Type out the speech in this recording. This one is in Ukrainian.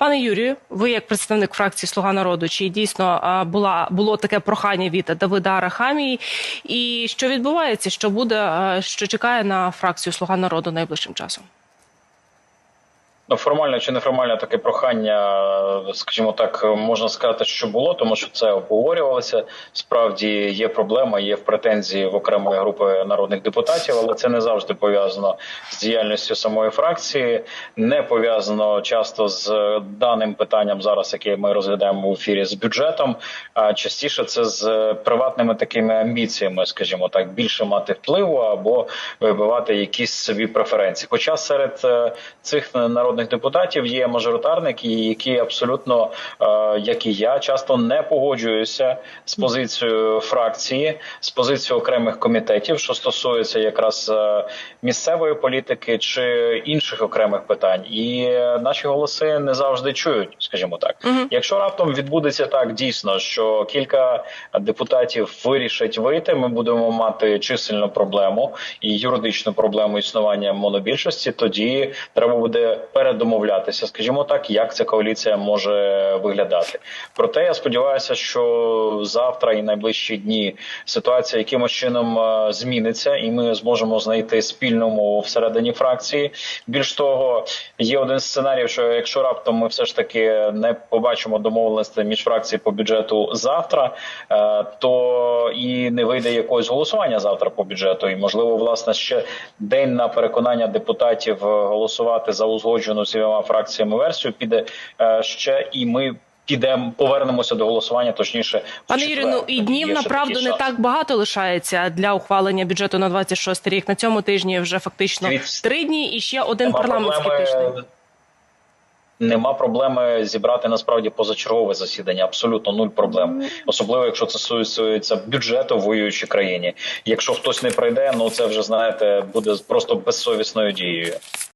Пане Юрію, ви як представник фракції Слуга народу, чи дійсно була було таке прохання від Давида Арахамії? І що відбувається? Що буде, що чекає на фракцію Слуга народу найближчим часом? Ну, формально чи неформально таке прохання, скажімо так, можна сказати, що було, тому що це обговорювалося. Справді є проблема, є в претензії в окремої групи народних депутатів, але це не завжди пов'язано з діяльністю самої фракції, не пов'язано часто з даним питанням зараз, яке ми розглядаємо в ефірі з бюджетом. А частіше це з приватними такими амбіціями, скажімо так, більше мати впливу або вибивати якісь собі преференції. Хоча серед е, цих народних депутатів є мажоритарники, які абсолютно, е, як і я, часто не погоджуюся з позицією фракції, з позицією окремих комітетів, що стосується якраз е, місцевої політики чи інших окремих питань, і наші голоси не завжди чують, скажімо так. Якщо раптом відбудеться так дійсно, що кілька депутатів вирішать вийти, ми будемо мати чисельну проблему і юридичну проблему існування монобільшості. Тоді треба буде передомовлятися, скажімо так, як ця коаліція може виглядати. Проте я сподіваюся, що завтра і найближчі дні ситуація якимось чином е, зміниться, і ми зможемо знайти спільну мову всередині фракції. Більш того, є один з сценаріїв, що якщо раптом ми все ж таки не побачимо домовленості між фракції по бюджету завтра, е, то і не вийде якогось голосування завтра по бюджету, і можливо, власне, ще день на переконання депутатів е, голосувати за узгоджену з двома фракціями версію піде е, ще, і ми. Підемо, повернемося до голосування, точніше, Пане четвер. Ну і днів направду не шанс. так багато лишається для ухвалення бюджету на 26 рік. На цьому тижні вже фактично три дні і ще один Нема парламентський проблеми- тиждень. Нема проблеми зібрати насправді позачергове засідання. Абсолютно нуль проблем, особливо якщо це стосується бюджету в воюючій країні. Якщо хтось не прийде, ну це вже знаєте буде просто безсовісною дією.